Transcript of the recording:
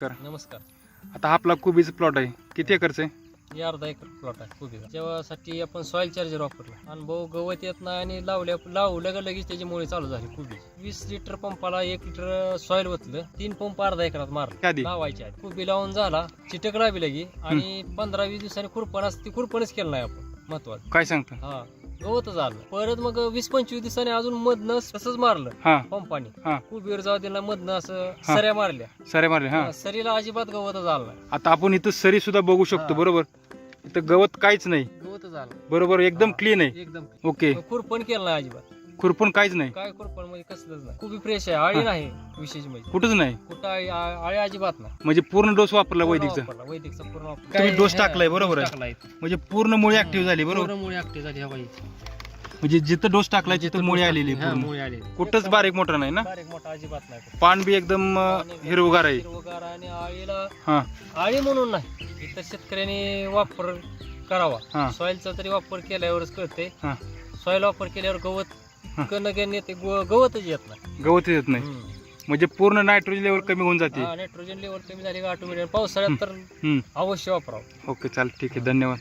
कर. नमस्कार. आता आपला कोबीचा प्लॉट आहे. किती एकरचं आहे? हे अर्धा एकर प्लॉट आहे कोबीचा. जेव्हासाठी आपण सॉइल चार्जर वापरला अनुभव गवत येत नाही आणि लावल्या लावलं का लगेच त्याची मुळे चालू झाली कोबी वीस लिटर पंपाला एक लिटर सॉइल ओतलं तीन पंप अर्धा एकरात मारलं. आधी लावायचे आहेत. कोबी लावून झाला चिटक लावी लगी आणि पंधरा वीस दिवसांनी खुरपण असते ती खुरपणच केलं नाही आपण. महत्वाचं. काय सांगता? हा. गवतच आलं. परत मग वीस पंचवीस दिवसांनी अजून मधनं तसंच मारलं. हा. पंपाने. हा. कोबीवर जाऊ दिला मधनं असं हा. सऱ्या मारल्या. सरे मारले हा. सरीला अजिबात गवतच आलं नाही. आता आपण इथं सरी सुद्धा बघू शकतो हा. बरोबर? इथं गवत काहीच नाही. गवतच आलं बरोबर एकदम हा. क्लीन आहे. एकदम ओके. खुरपण केलं नाही अजिबात. खुरपण काहीच नाही. काय खुरपण म्हणजे कसलंच नाही. खूप फ्रेश आहे आळी. नाही विशेष म्हणजे. कुठंच नाही. कुठं आळी आ- आळी अजिबात नाही. म्हणजे पूर्ण डोस वापरला पूर्ण वैदिकचा. वापरला, वैदिकचा पूर्ण. तुम्ही डोस टाकलाय, बरोबर आहे. टाकलाय. म्हणजे पूर्ण मुळी ऍक्टिव्ह झाली बरोबर? मुळी ऍक्टिव्ह झाली हवाई म्हणजे जिथं डोस टाकलाय तिथं मुळी आलेली हा, पूर्ण. मुळी आलेली. कुठंच बारीक मोठं नाही ना? बारीक मोठा अजिबात नाही. पान बी एकदम अं, हिरवगार आहे. हिरवगार आणि आळीला हा. आळी म्हणून नाही. इतर शेतकऱ्यांनी वापर करावा. सॉइलचा तरी वापर केल्यावरच कळते हा. सॉइल वापर केल्यावर. गवत कणगण येते गव- गवतच येत नाही. गवत येत नाही. म्हणजे पूर्ण नायट्रोजन लेवल कमी होऊन जाते. नायट्रोजन लेवल कमी झाली का ऑटोमॅटिक पावसाळ्यात तर हम्म. अवश्य वापरावं. ओके चालेल. ठीक आहे. धन्यवाद.